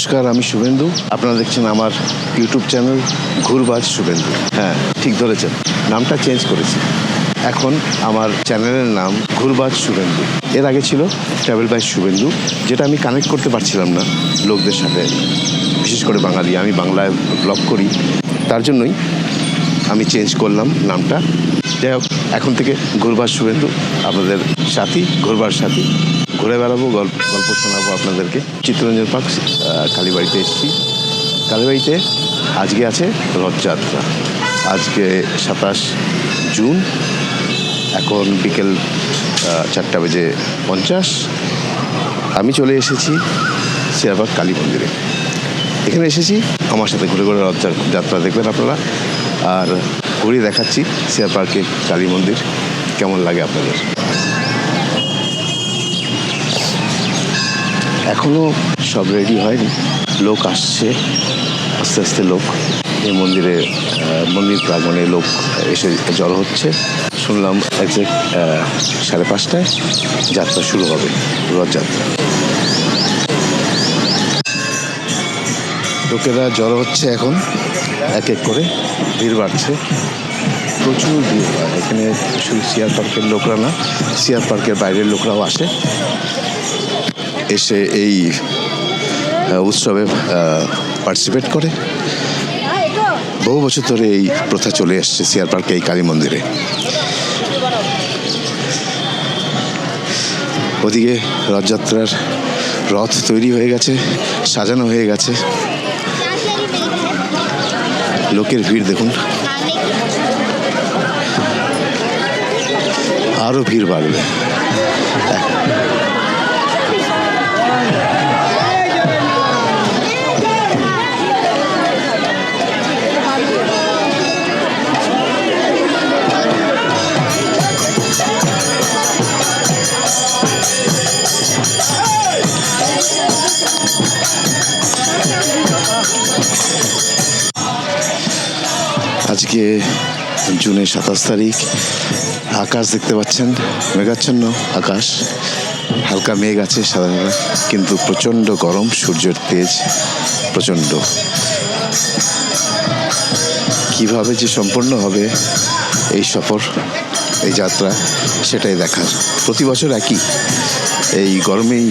নমস্কার, আমি শুভেন্দু। আপনারা দেখছেন আমার ইউটিউব চ্যানেল ঘুরবাজ শুভেন্দু। হ্যাঁ ঠিক ধরেছেন। নামটা চেঞ্জ করেছি। এখন আমার চ্যানেলের নাম ঘুরবাজ শুভেন্দু। এর আগে ছিল ট্রাভেল বাই শুভেন্দু, যেটা আমি কানেক্ট করতে পারছিলাম না লোকদের সাথে। বিশেষ করে বাঙালি, আমি বাংলায় ব্লগ করি। তার জন্যই আমি চেঞ্জ করলাম নামটা। যাই হোক, এখন থেকে ঘুরবার শুভেন্দু, আপনাদের সাথী, ঘুরবার সাথী। ঘুরে বেড়াবো, গল্প গল্প শোনাবো আপনাদেরকে। চিত্তরঞ্জন পার্ক কালীবাড়িতে এসেছি। কালীবাড়িতে আজকে আছে রথযাত্রা। আজকে সাতাশ জুন, এখন বিকেল চারটা বেজে পঞ্চাশ। আমি চলে এসেছি শেয়ারবাগ কালী মন্দিরে। এখানে এসেছি, আমার সাথে ঘুরে ঘুরে রথ যাত্রা দেখবেন আপনারা। আর ঘুরিয়ে দেখাচ্ছি শেয়ার পার্কে কালী মন্দির, কেমন লাগে আপনাদের? এখনও সব রেডি হয়নি। লোক আসছে, আস্তে আস্তে লোক, এই মন্দিরে মন্দির প্রাঙ্গণে লোক এসে জড়ো হচ্ছে। শুনলাম একজ্যাক্ট সাড়ে পাঁচটায় যাত্রা শুরু হবে, রথযাত্রা। লোকেরা জড়ো হচ্ছে এখন, এক এক করে ভিড় বাড়ছে। প্রচুর ভিড় হয় এখানে শুধু সিয়ার পার্কের লোকরা না, সিয়ার পার্কের বাইরের লোকরাও আসে। এসে এই উৎসবে পার্টিসিপেট করে। বহু বছর ধরে এই প্রথা চলে এসছে সিয়ার পার্কে, এই কালী মন্দিরে। ওদিকে রথযাত্রার রথ তৈরি হয়ে গেছে, সাজানো হয়ে গেছে। লোকের ভিড় দেখুন। আরও ভিড় বাড়বে। আজকে জুনের সাতাশ তারিখ, আকাশ দেখতে পাচ্ছেন, মেঘাচ্ছন্ন আকাশ, হালকা মেঘ আছে সাধারণত, কিন্তু প্রচণ্ড গরম, সূর্যের তেজ, প্রচণ্ড। কীভাবে যে সম্পন্ন হবে এই সফর, এই যাত্রা, সেটাই দেখার। প্রতি বছর একই, এই গরমেই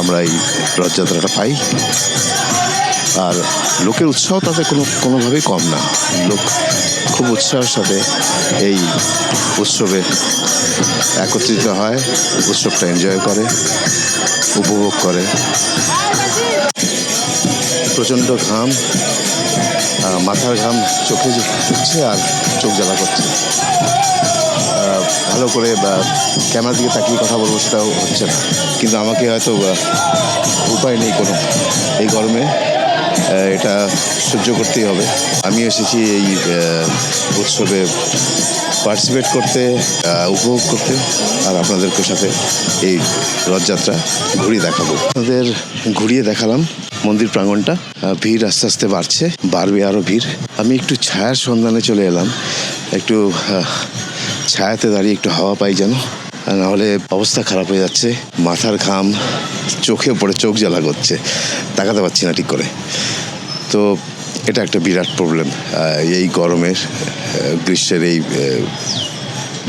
আমরা এই রথযাত্রাটা পাই। আর লোকের উৎসাহ তাতে কোনো, কোনোভাবেই কম না। লোক খুব উৎসাহের সাথে এই উৎসবে একত্রিত হয়, উৎসবটা এনজয় করে, উপভোগ করে। প্রচণ্ড ঘাম মাথার ঘাম চোখে ঢুকছে আর চোখ জ্বালা করছে। ভালো করে ক্যামেরার দিকে তাকিয়ে কথা বলব সেটাও হচ্ছে না। কিন্তু আমাকে হয়তো উপায় নেই কোনো। এই গরমে এটা সহ্য করতেই হবে। আমি এসেছি এই উৎসবে পার্টিসিপেট করতে উপভোগ করতে আর আপনাদেরকে সাথে এই রথযাত্রা ঘুরিয়ে দেখাবো। আপনাদের ঘুরিয়ে দেখালাম মন্দির প্রাঙ্গণটা আহ, ভিড় আস্তে আস্তে বাড়ছে বাড়বে আরও ভিড়। আমি একটু ছায়ার সন্ধানে চলে এলাম। একটু ছায়াতে দাঁড়িয়ে একটু হাওয়া পাই যেন নাহলে অবস্থা খারাপ হয়ে যাচ্ছে। মাথার ঘাম চোখে পড়ে চোখ জ্বালা করছে। তাকাতে পারছি না ঠিক করে। তো এটা একটা বিরাট প্রবলেম এই গরমের গ্রীষ্মের এই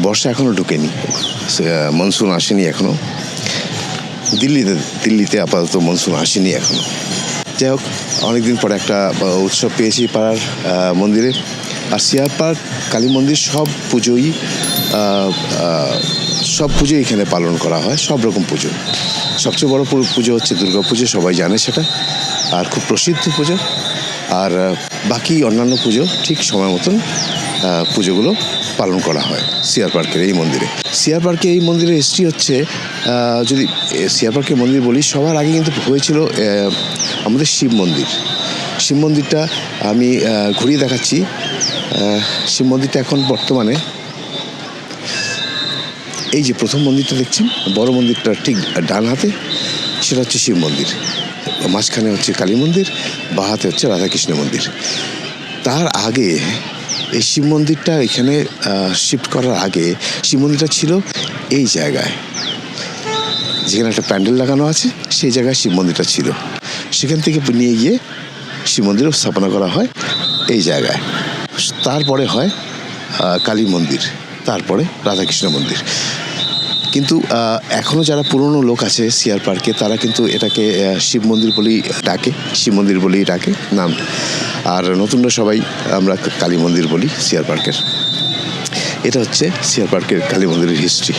বর্ষা এখনও ঢুকেনি। মনসুন আসেনি এখনও দিল্লিতে দিল্লিতে আপাতত মনসুন আসেনি এখনও যাই হোক, অনেকদিন পরে একটা উৎসব পেয়েছি পাড়ার মন্দিরে। আর সিয়ার পার্ক, কালী মন্দির সব পুজোই সব পুজোই এখানে পালন করা হয়। সব রকম পুজো। সবচেয়ে বড় পুজো হচ্ছে দুর্গা পুজো, সবাই জানে সেটা। আর খুব প্রসিদ্ধ পুজো। আর বাকি অন্যান্য পুজো ঠিক সময় মতন পুজোগুলো পালন করা হয় সিয়ার পার্কের এই মন্দিরে। সিয়ার পার্কে এই মন্দিরের হিস্ট্রি হচ্ছে যদি সিয়ার পার্কের মন্দির বলি, সবার আগে কিন্তু হয়েছিল আমাদের শিব মন্দির। শিব মন্দিরটা আমি ঘুরিয়ে দেখাচ্ছি। শিব মন্দিরটা এখন বর্তমানে এই যে প্রথম মন্দিরটা দেখছেন, বড় মন্দিরটা ঠিক ডান হাতে, সেটা হচ্ছে শিব মন্দির। মাঝখানে হচ্ছে কালী মন্দির, বা হাতে হচ্ছে রাধাকৃষ্ণ মন্দির। তার আগে এই শিব মন্দিরটা এখানে শিফট করার আগে শিব মন্দিরটা ছিল এই জায়গায়। যেখানে একটা প্যান্ডেল লাগানো আছে, সেই জায়গায় শিব মন্দিরটা ছিল। সেখান থেকে নিয়ে গিয়ে শিব মন্দির স্থাপনা করা হয় এই জায়গায়। তারপরে হয় কালী মন্দির, তারপরে রাধাকৃষ্ণ মন্দির। কিন্তু এখনও যারা পুরনো লোক আছে সিআর পার্কে, তারা কিন্তু এটাকে শিব মন্দির বলেই ডাকে, শিব মন্দির বলেই ডাকে নাম। আর নতুনরা সবাই আমরা কালী মন্দির বলি সিআর পার্কের। এটা হচ্ছে সিআর পার্কের কালী মন্দিরের হিস্ট্রি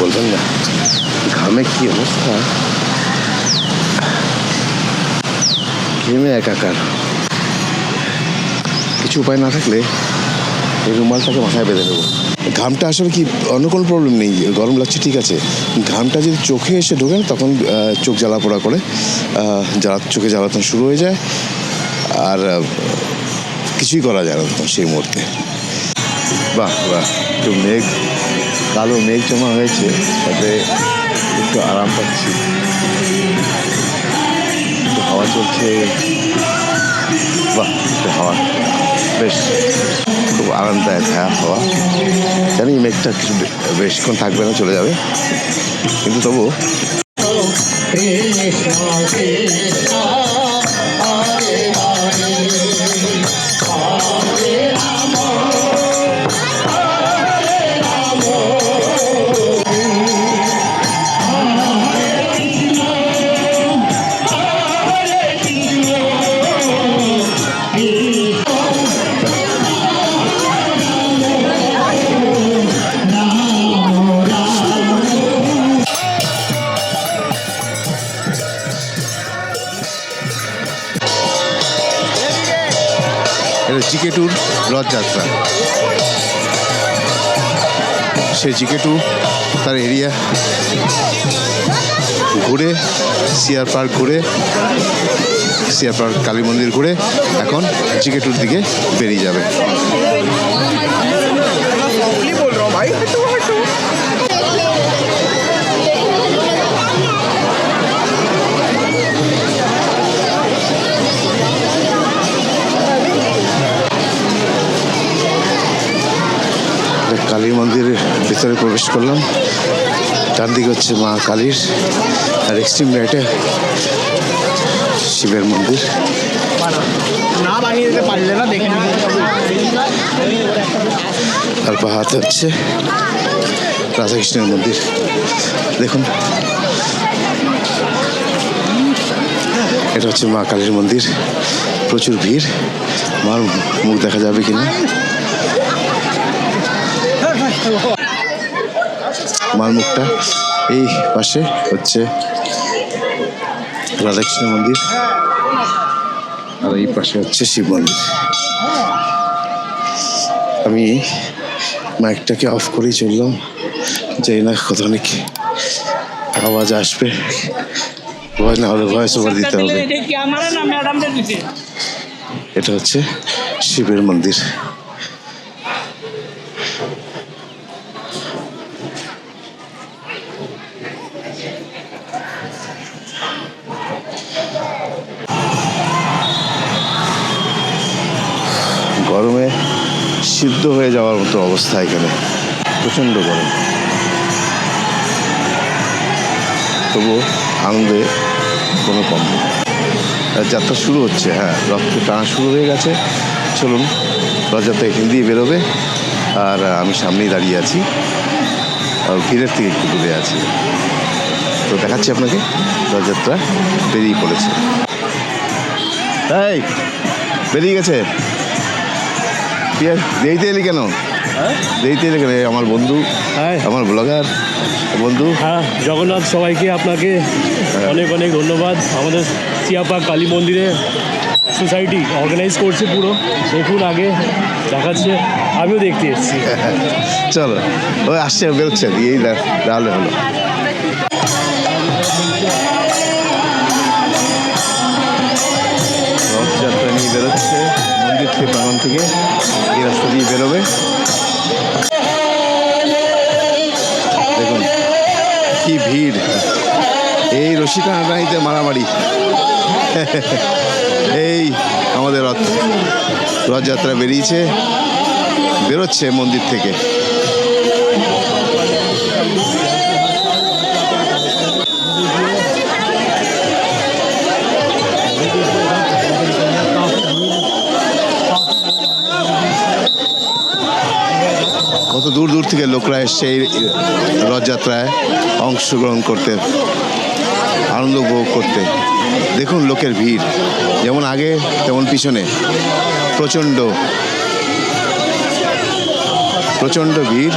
বলবেন না, ঘামে কি অবস্থা? ঘেমে একাকার। কিছু উপায় না থাকলে এই রুমালটাকে মাথায় বেঁধে নেব। ঘামটা আসলে কি, অন্য কোনো প্রবলেম নেই, গরম লাগছে, ঠিক আছে। ঘামটা যদি চোখে এসে ঢোকে তখন চোখ জ্বালা পোড়া করে জ্বালা, চোখে জ্বালাতন শুরু হয়ে যায়। আর কিছুই করা যায় না সেই মুহূর্তে। বাহ বাহ, একটু মেঘ, কালো মেঘ জমা হয়েছে, তাতে একটু আরাম পাচ্ছি। হাওয়া চলছে। বাহ, একটু হাওয়া, বেশ। খুব আরামদায়ক হ্যাঁ হওয়া জানি মেঘটা কিছু বেশিক্ষণ থাকবে না চলে যাবে। কিন্তু তবু সেই জিকেটু তার এরিয়া ঘুরে সিয়ার পার্ক ঘুরে সিয়ার পার্ক কালী মন্দির ঘুরে, এখন জিকেটুর দিকে বেরিয়ে যাবে। কালী মন্দির ভিতরে প্রবেশ করলাম। ডান দিকে হচ্ছে মা কালীর আর এক্সট্রিম রাইটে শিবের মন্দির। না বানিয়ে দিতে পারলে না দেখে আর বা হাতে হচ্ছে রাধাকৃষ্ণের মন্দির। দেখুন। এটা হচ্ছে মা কালীর মন্দির। প্রচুর ভিড়। মার মুখ দেখা যাবে কিনা? মার মুখটা এই পাশে হচ্ছে রাধাকৃষ্ণ মন্দির। আর এই পাশে হচ্ছে শিব মন্দির। আমি মাইকটাকে অফ করেই চললাম। জানি না কতখানিক আওয়াজ আসবে। ভয় না হলে ভয়েস ওভার দিতে হবে। এটা হচ্ছে শিবের মন্দির। হয়ে যাওয়ার মতো অবস্থা এখানে। প্রচণ্ড গরম। তবুও আনন্দে কোনো কম নেই। যাত্রা শুরু হচ্ছে হ্যাঁ রথ টানা শুরু হয়ে গেছে। চলুন, রথযাত্রা এখান দিয়ে বেরোবে। আর আমি সামনেই দাঁড়িয়ে আছি। আর ভিড়ের থেকে একটু দূরে আছি। তো দেখাচ্ছি আপনাকে, রথযাত্রা বেরিয়ে পড়েছে। এই, বেরিয়ে গেছে? আর দেরিতে এলি কেন? দেরিতে এলি কেন? আমার বন্ধু হ্যাঁ। আমার ব্লগার বন্ধু। হ্যাঁ জগন্নাথ সবাইকে আপনাকে অনেক অনেক ধন্যবাদ। আমাদের চিয়াপা কালী মন্দিরে সোসাইটি অর্গানাইজ করছে পুরো। দেখুন আগে দেখাচ্ছে আমিও দেখতে এসেছি। চলো ওই আসছে বেরোচ্ছে। এই দা- তাহলে হলো হাসি কানাকানিতে মারামারি। এই আমাদের রথ রথযাত্রা বেরিয়েছে। বেরোচ্ছে মন্দির থেকে। কত দূর দূর থেকে লোকরা এসছে এই রথযাত্রায় অংশগ্রহণ করতে। আনন্দ উপভোগ করতে। দেখুন লোকের ভিড়। যেমন আগে, তেমন পিছনে। প্রচণ্ড। প্রচণ্ড ভিড়।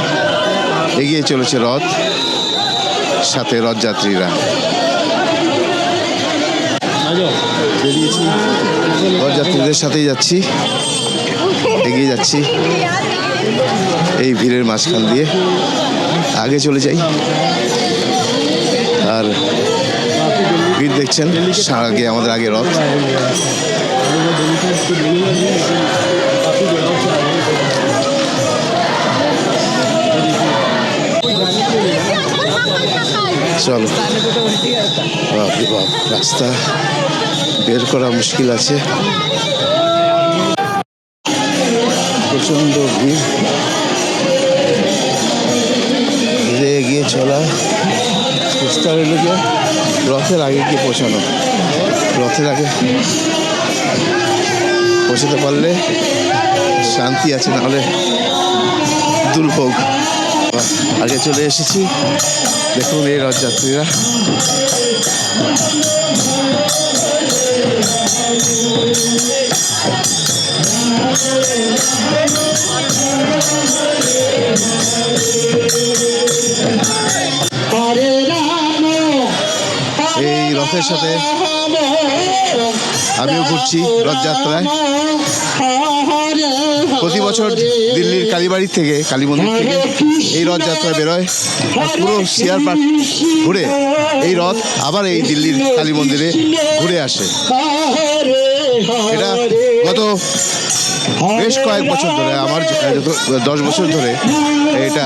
এগিয়ে চলেছে রথ। সাথে রথযাত্রীরা। রথযাত্রীদের সাথেই যাচ্ছি। এগিয়ে যাচ্ছি। এই ভিড়ের মাঝখান দিয়ে। আগে চলে যাই। আর ভিড় দেখছেন। আগে আমাদের আগে রথ। চলো। রাস্তা বের করা মুশকিল আছে। প্রচণ্ড ভিড়। ভিড়ে এগিয়ে চলা। চেষ্টা এলো যে রথের আগে গিয়ে পৌঁছানো রথের আগে পৌঁছাতে পারলে শান্তি আছে, নাহলে দুর্ভোগ। আগে চলে এসেছি দেখুন এই রথযাত্রীরা এই রথের সাথে আমিও ঘুরছি রথযাত্রায় প্রতি বছর দিল্লির কালীবাড়ি থেকে কালী মন্দির থেকে এই রথযাত্রা বেরোয়। পুরো সিয়ার পার্ক ঘুরে এই রথ আবার এই দিল্লির কালী মন্দিরে ঘুরে আসে। এটা গত বেশ কয়েক বছর ধরে আমার দশ বছর ধরে এটা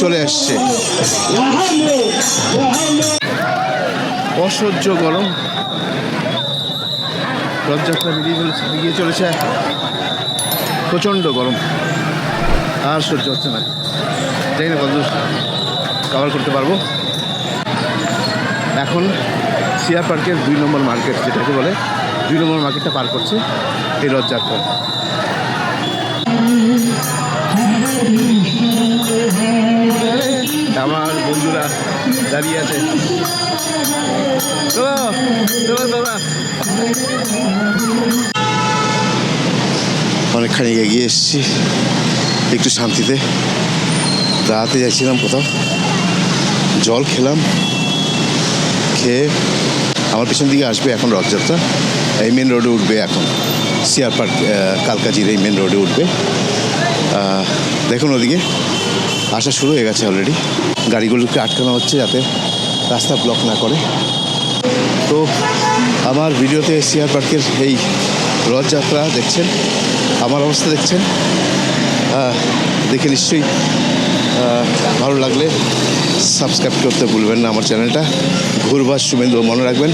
চলে আসছে। অসহ্য গরম। রথযাত্রা বেরিয়ে চলেছে। প্রচণ্ড গরম। আর সহ্য হচ্ছে না। জানি না কতদূর কভার করতে পারব। এখন সিয়ার পার্কের দুই নম্বর মার্কেট যেটাকে বলে, দুই নম্বর মার্কেটটা পার করছে এই রথযাত্রা। আমার বন্ধুরা দাঁড়িয়ে আছে। দাদা দাদা অনেকখানি এগিয়ে এসেছি, একটু শান্তিতে। দাঁড়াতে যাচ্ছিলাম কোথাও। জল খেলাম, খেয়ে আমার পেছন দিকে আসবে এখন রথযাত্রা। এই মেন রোডে উঠবে এখন। সিয়ার পার্ক কালকাজির এই মেন রোডে উঠবে। দেখুন ওদিকে, আসা শুরু হয়ে গেছে অলরেডি গাড়িগুলোকে আটকানো হচ্ছে যাতে রাস্তা ব্লক না করে। তো, আমার ভিডিওতে সিয়ার পার্কের এই রথযাত্রা দেখছেন, আমার অবস্থা দেখছেন। দেখে নিশ্চয়ই ভালো লাগলে সাবস্ক্রাইব করতে ভুলবেন না আমার চ্যানেলটা। ঘুরবার শুভেন্দু, মনে রাখবেন,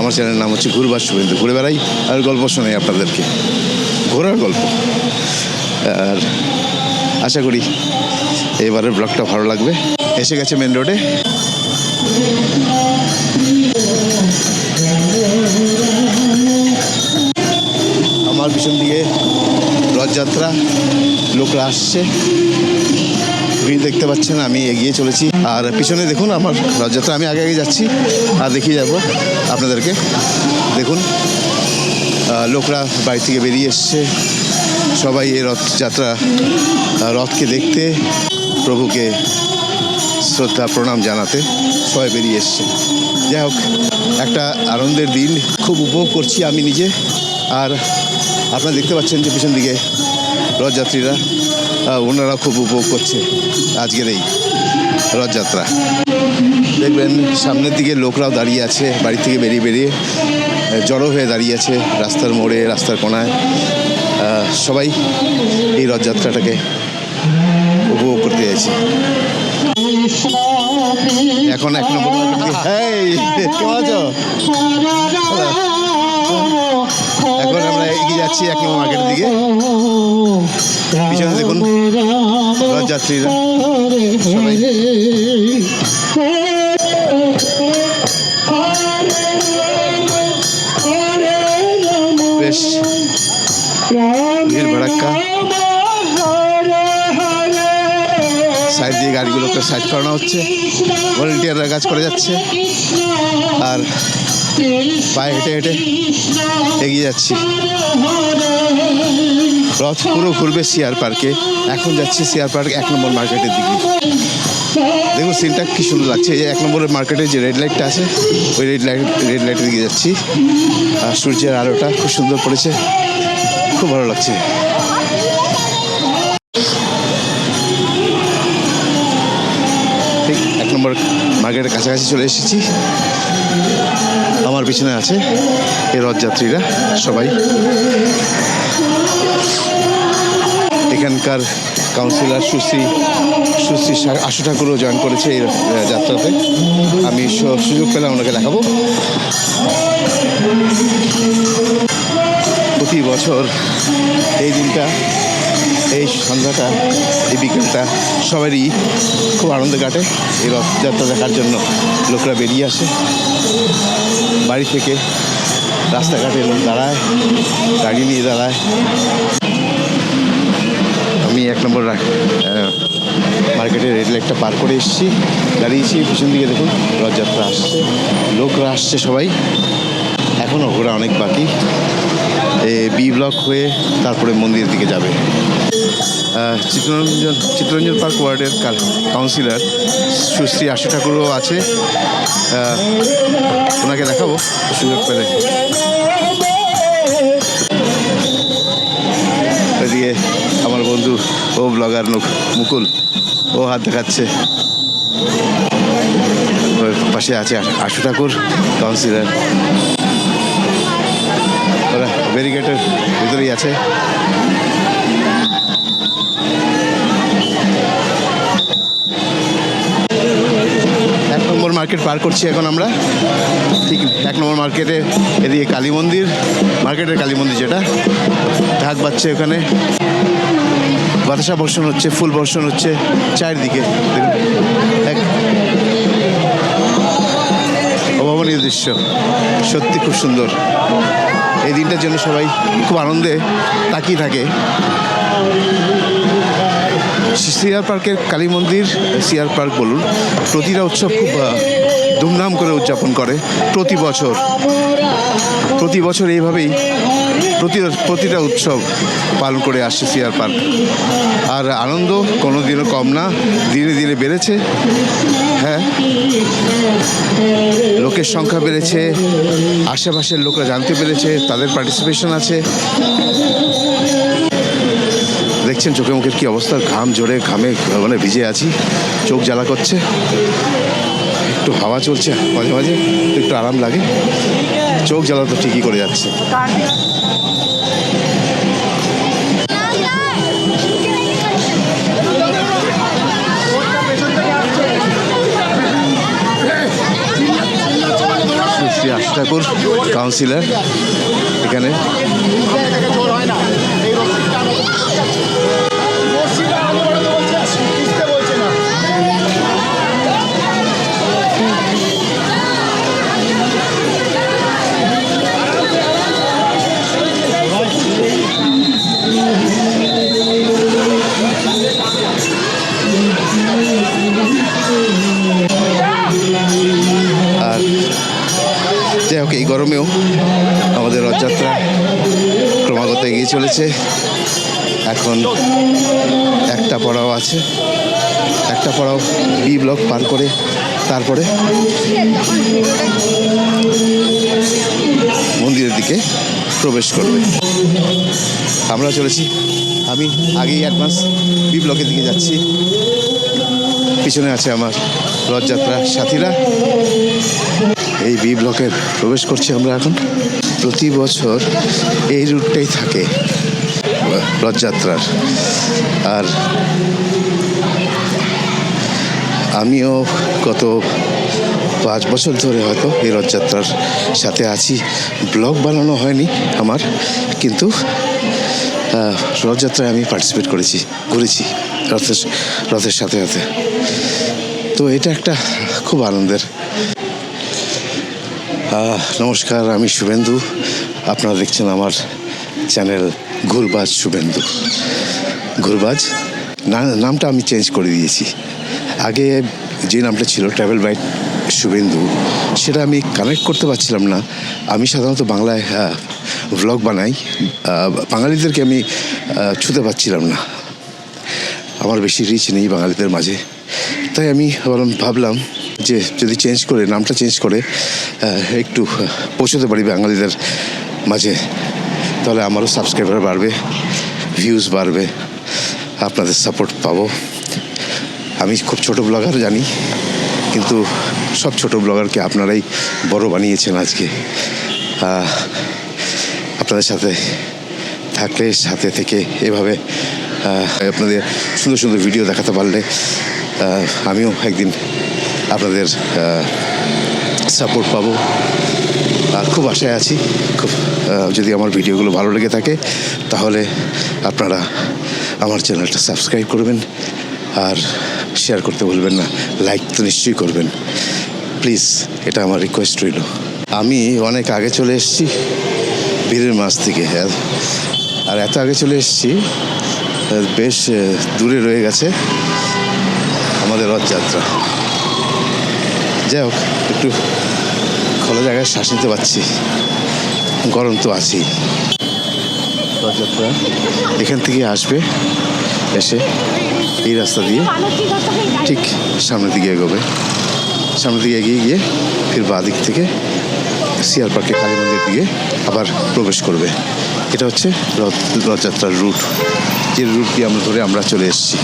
আমার চ্যানেলের নাম হচ্ছে ঘুরবার শুভেন্দু। ঘুরে বেড়াই আর গল্প শোনাই আপনাদেরকে। ঘোরার গল্প। আর আশা করি এবারের ব্লগটা ভালো লাগবে। এসে গেছে মেন রোডে পিছন দিকে রথযাত্রা, লোকরা আসছে। ভিড় দেখতে পাচ্ছেন, আমি এগিয়ে চলেছি। আর পিছনে দেখুন আমার রথযাত্রা, আমি আগে আগে যাচ্ছি। আর দেখিয়ে যাব আপনাদেরকে। দেখুন লোকরা বাড়ি থেকে বেরিয়ে এসছে। সবাই এই রথযাত্রা রথকে দেখতে, প্রভুকে শ্রদ্ধা, প্রণাম জানাতে সবাই বেরিয়ে এসছে। যাই হোক, একটা আনন্দের দিন। খুব উপভোগ করছি আমি নিজে। আর আপনারা দেখতে পাচ্ছেন যে পিছন দিকে রথযাত্রীরা ওনারা খুব উপভোগ করছে আজকের এই রথযাত্রা। দেখবেন সামনের দিকে লোকরাও দাঁড়িয়ে আছে বাড়ি থেকে বেরিয়ে বেরিয়ে জড়ো হয়ে দাঁড়িয়ে আছে রাস্তার মোড়ে রাস্তার কোনায়। সবাই এই রথযাত্রাটাকে উপভোগ করতে যাচ্ছে এখন এক নম্বর কেমন আছো যাচ্ছি এক নম্বর মার্কেটের দিকে। পিছনে দেখুন, রথযাত্রীরা সবাই। বেশ, ভিড় ভাড়াক্কা। এই গাড়িগুলোকে সাইড করানো হচ্ছে। ভলেন্টিয়াররা কাজ করে যাচ্ছে। আর পায়ে হেঁটে হেঁটে এগিয়ে যাচ্ছি। রথ পুরো ঘুরবে সিআর পার্কে। এখন যাচ্ছি সিআর পার্ক এক নম্বর মার্কেটের দিকে। দেখুন, সিনটা কি সুন্দর লাগছে। এই এক নম্বরের মার্কেটে যে রেড লাইটটা আছে, ওই রেড লাইট রেড লাইটের দিকে যাচ্ছি। আর সূর্যের আলোটা খুব সুন্দর পড়েছে। খুব ভালো লাগছে। ঠিক এক নম্বর মার্কেটের কাছাকাছি চলে এসেছি। আমার পিছনে আছে এই রথযাত্রীরা, সবাই। এখানকার কাউন্সিলর সুশ্রী সুশ্রী আশু ঠাকুরও জয়েন করেছে এই যাত্রাতে আমি সুযোগ পেলাম ওনাকে দেখাবো। প্রতি বছর এই দিনটা, এই সন্ধ্যাটা, এই বিকেলটা সবারই খুব আনন্দ কাটে। এই রথযাত্রা দেখার জন্য লোকরা বেরিয়ে আসে। বাড়ি থেকে রাস্তাঘাটে লোক দাঁড়ায়, গাড়ি নিয়ে দাঁড়ায়। আমি এক নম্বর মার্কেটের রেড লাইটটা পার করে এসেছি, দাঁড়িয়েছি, পিছন দিকে দেখুন, রথযাত্রা আসছে, লোকরা আসছে সবাই। এখনও ঘোরা অনেক বাকি। বি ব্লক হয়ে তারপরে মন্দিরের দিকে যাবে। চিত্তরঞ্জন চিত্তরঞ্জন পার্ক ওয়ার্ডের কাউন্সিলর সুশ্রী আশু ঠাকুরও আছে ওনাকে দেখাবো, সুযোগ পেলে। এদিকে আমার বন্ধু ও ব্লগার মুকুল, ও হাত দেখাচ্ছে। পাশে আছে আশু ঠাকুর কাউন্সিলর ওরা ব্যারিকেডের ভিতরেই আছে। মার্কেট পার করছি এখন আমরা। ঠিক এক নম্বর মার্কেটে এদিকে কালী মন্দির, মার্কেটের কালী মন্দির যেটা। ঢাক বাজছে ওখানে। বাতাসা বর্ষণ হচ্ছে, ফুল বর্ষণ হচ্ছে চারিদিকে। অভাবনীয় দৃশ্য। সত্যি খুব সুন্দর। এই দিনটার জন্য সবাই খুব আনন্দে তাকিয়ে থাকে। সিআর পার্কের কালী মন্দির, সিআর পার্ক বলুন, প্রতিটা উৎসব খুব ধুমধাম করে উদযাপন করে প্রতি বছর। প্রতি বছর এইভাবেই প্রতি, প্রতিটা উৎসব পালন করে আসছে সিআর পার্ক। আর আনন্দ কোনো দিনও কম না, ধীরে ধীরে বেড়েছে। হ্যাঁ লোকের সংখ্যা বেড়েছে, আশেপাশের লোকরা জানতে পেরেছে, তাদের পার্টিসিপেশন আছে। দেখছেন চোখে মুখের কি অবস্থা? ঘাম জোরে ঘামে মানে ভিজে আছি, চোখ জ্বালা করছে। একটু হাওয়া চলছে, মাঝে মাঝে, একটু আরাম লাগে। চোখ জ্বালা তো ঠিকই করে যাচ্ছে। শ্রী ঠাকুর কাউন্সিলর, এখানে। এই গরমেও আমাদের রথযাত্রা ক্রমাগত এগিয়ে চলেছে। এখন একটা পড়াও আছে। একটা পড়াও বি ব্লক পার করে তারপরে মন্দিরের দিকে প্রবেশ করবে। আমরা চলেছি। আমি আগেই অ্যাডভান্স বি ব্লকের দিকে যাচ্ছি। পিছনে আছে আমার রথযাত্রা সাথীরা। এই বি ব্লকে প্রবেশ করছি আমরা এখন। প্রতি বছর এই রুটটাই থাকে রথযাত্রার। আর আমিও গত পাঁচ বছর ধরে হয়তো এই রথযাত্রার সাথে আছি। ব্লগ বানানো হয়নি আমার, কিন্তু রথযাত্রায় আমি পার্টিসিপেট করেছি, ঘুরেছি রথের রথের সাথে সাথে। তো এটা একটা খুব আনন্দের নমস্কার, আমি শুভেন্দু। আপনারা দেখছেন আমার চ্যানেল ঘুরবাজ শুভেন্দু। ঘুরবাজ নামটা আমি চেঞ্জ করে দিয়েছি। আগে যে নামটা ছিল ট্রাভেল বাইট শুভেন্দু, সেটা আমি কানেক্ট করতে পারছিলাম না। আমি সাধারণত বাংলায় ব্লগ বানাই। বাঙালিদেরকে আমি ছুতে পারছিলাম না। আমার বেশি রিচ নেই বাঙালিদের মাঝে। তাই আমি ভাবলাম যে যদি চেঞ্জ করে, নামটা চেঞ্জ করে একটু পৌঁছতে পারি বাঙালিদের মাঝে, তাহলে আমারও সাবস্ক্রাইবার বাড়বে ভিউজ বাড়বে, আপনাদের সাপোর্ট পাবো। আমি খুব ছোট ব্লগার জানি, কিন্তু সব ছোট ব্লগারকে আপনারাই বড় বানিয়েছেন আজকে। আপনাদের সাথে থাকলে, সাথে থেকে এভাবে আপনাদের সুন্দর সুন্দর ভিডিও দেখাতে পারলে আমিও একদিন আপনাদের সাপোর্ট পাবো। আর খুব আশায় আছি, খুব যদি আমার ভিডিওগুলো ভালো লেগে থাকে, তাহলে আপনারা আমার চ্যানেলটা সাবস্ক্রাইব করবেন আর শেয়ার করতে ভুলবেন না লাইক তো নিশ্চয়ই করবেন। প্লিজ এটা আমার রিকোয়েস্ট রইল। আমি অনেক আগে চলে এসেছি বীরের মাছ থেকে আর- আর এত আগে চলে এসেছি বেশ দূরে রয়ে গেছে আমাদের রথযাত্রা। যাই হোক, একটু খোলা জায়গায় শ্বাস নিতে পারছি। গরম তো আছেই। রথযাত্রা এখান থেকে আসবে, এসে এই রাস্তা দিয়ে ঠিক সামনের দিকে এগোবে। সামনের দিকে এগিয়ে গিয়ে ফির বাঁ দিক থেকে সিয়ার পার্কে কালী মন্দির দিয়ে আবার প্রবেশ করবে। এটা হচ্ছে রথ, রথযাত্রার রুট। যে রুট দিয়ে আমরা ধরে আমরা চলে এসেছি।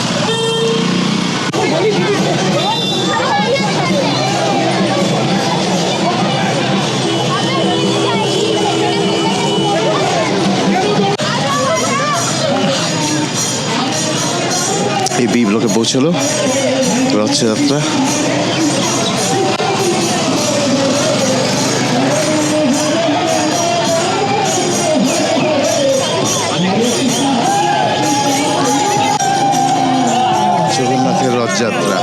এই বি ব্লকে পৌঁছলো। রথযাত্রা জগন্নাথের রথযাত্রা।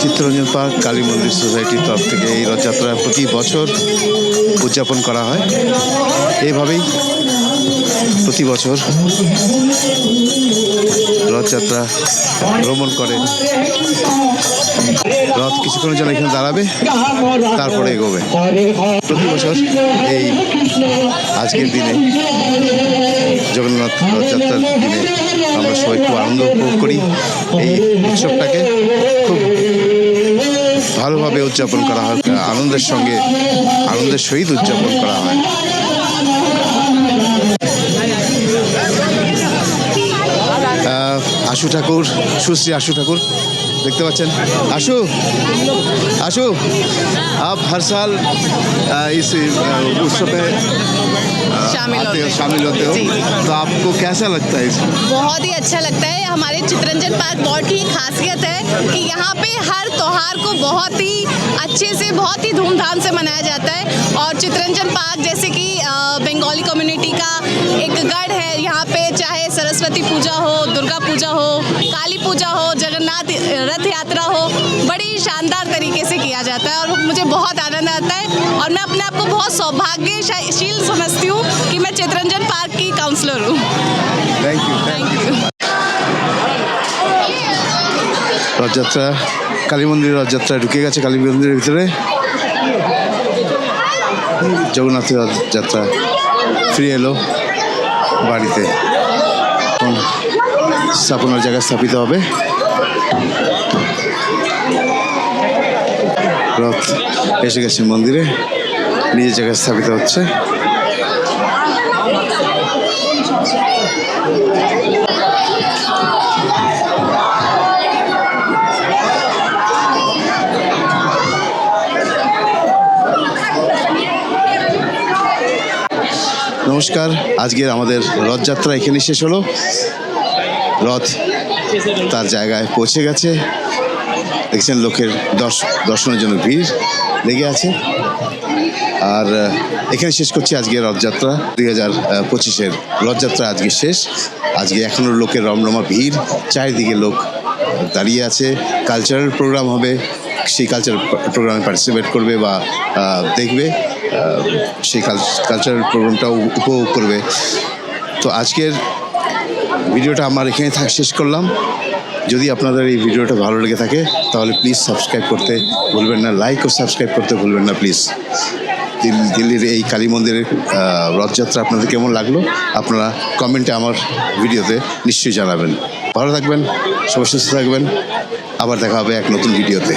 চিত্তরঞ্জন পার্ক, কালী মন্দির সোসাইটির তরফ থেকে এই রথযাত্রা প্রতি বছর উদযাপন করা হয়। এইভাবেই প্রতি বছর রথযাত্রা ভ্রমণ করে। রথ কিছুক্ষণের জন্য এখানে দাঁড়াবে, তারপরে এগোবে। প্রতি বছর এই আজকের দিনে জগন্নাথ রথযাত্রার দিনে আমরা সবাই খুব আনন্দ উপভোগ করি। এই উৎসবটাকে খুব ভালোভাবে উদযাপন করা হয়, আনন্দের সঙ্গে আনন্দের সহিত উদযাপন করা হয়। আশু ঠাকুর সুশ্রী আশু ঠাকুর দেখতে পাচ্ছেন আশু आशु आप हर साल अ, इस अ, उत्सव में अ, शामिल होते हो। शामिल होते हो। तो आपको कैसा लगता है इसमें? बहुत ही अच्छा लगता है। हमारे चित्रंजन पार्क बहुत ही खासियत है कि यहाँ पे हर त्यौहार को बहुत ही अच्छे से बहुत ही धूमधाम से मनाया जाता है। और चित्रंजन पार्क जैसे कि बंगाली कम्युनिटी का एक गढ़ है। यहाँ पे चाहे सरस्वती पूजा हो दुर्गा पूजा हो काली पूजा हो जगन्नाथ रथ यात्रा हो बड़ी शानदार तरीके से किया जाता है। और मुझे बहुत आनंद आता है और मैं अपने आप को बहुत सौभाग्यशील समझती हूँ कि मैं चित्रंजन पार्क की काउंसलर हूँ thank you thank you Rathyatra Kali মন্দির রথযাত্রা ঢুকে গেছে কালী মন্দিরের ভিতরে জগন্নাথের রথযাত্রা ফিরে এলো বাড়িতে এখন স্থাপনার জায়গায় স্থাপিত হবে রথ এসে গেছে মন্দিরে নিজের জায়গায় স্থাপিত হচ্ছে নমস্কার। আজকের আমাদের রথযাত্রা এখানে শেষ হলো। রথ তার জায়গায় পৌঁছে গেছে। দেখছেন লোকের দর্শ, দর্শনের জন্য ভিড় লেগে আছে। আর এখানে শেষ করছি আজকে রথযাত্রা। দুই হাজার পঁচিশের রথযাত্রা আজকে শেষ। আজকে এখনও লোকের রমরমা ভিড়। চারিদিকে লোক দাঁড়িয়ে আছে। কালচারাল প্রোগ্রাম হবে। সেই কালচার প্রোগ্রামে পার্টিসিপেট করবে বা দেখবে সেই কালচারাল প্রোগ্রামটাও উপভোগ করবে। তো আজকের ভিডিওটা আমার এখানে থাক, শেষ করলাম। যদি আপনাদের এই ভিডিওটা ভালো লেগে থাকে, তাহলে প্লিজ সাবস্ক্রাইব করতে ভুলবেন না লাইক ও সাবস্ক্রাইব করতে ভুলবেন না প্লিজ দিল- দিল্লির এই কালী মন্দিরের রথযাত্রা আপনাদের কেমন লাগল, আপনারা কমেন্টে আমার ভিডিওতে নিশ্চয়ই জানাবেন। ভালো থাকবেন, সবাই সুস্থ থাকবেন। আবার দেখা হবে এক নতুন ভিডিওতে।